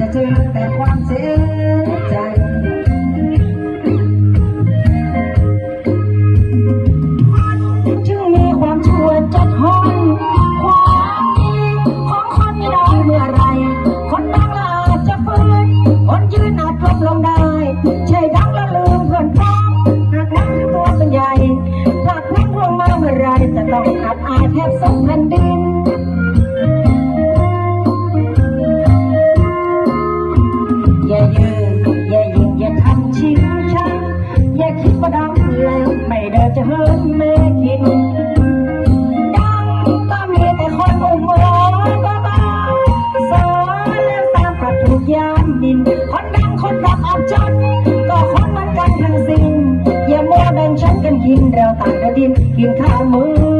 จะเจอแต่ความเสียใจจึงมีความชั่วจัดห้องความดีของคนไม่ได้เมื่อไร คนดังอาจจะฟื้นคนยืนอาจล้มลงได้ใช่ดังละลืมเพื่อนพ้องหากนักตัวเป็นใหญ่หากพ้นร่วงมาเมื่อไรจะต้องอับอายแทบสองแผ่นดิน อย่าคิดว่าดังแล้ว ไม่เดินจะเฮิร์ไม่คิด ดังก็มีแต่คนอุ้มร้อนบ้าๆสอนแล้วตามกับถูกยามดิน คนดังคนรักออกจนก็คนเหมือนกันทั้งสิ้นอย่ามัวแบ่งชั้นกันกินเราต่างกระดินกินข้าวมือ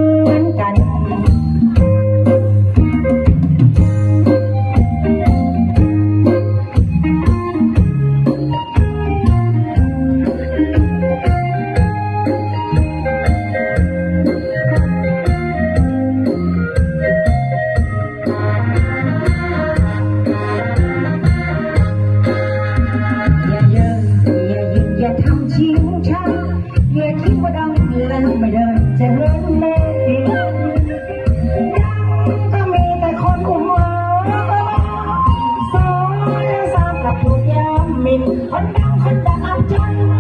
của gia mình vẫn đang vẫn đang ăn chay.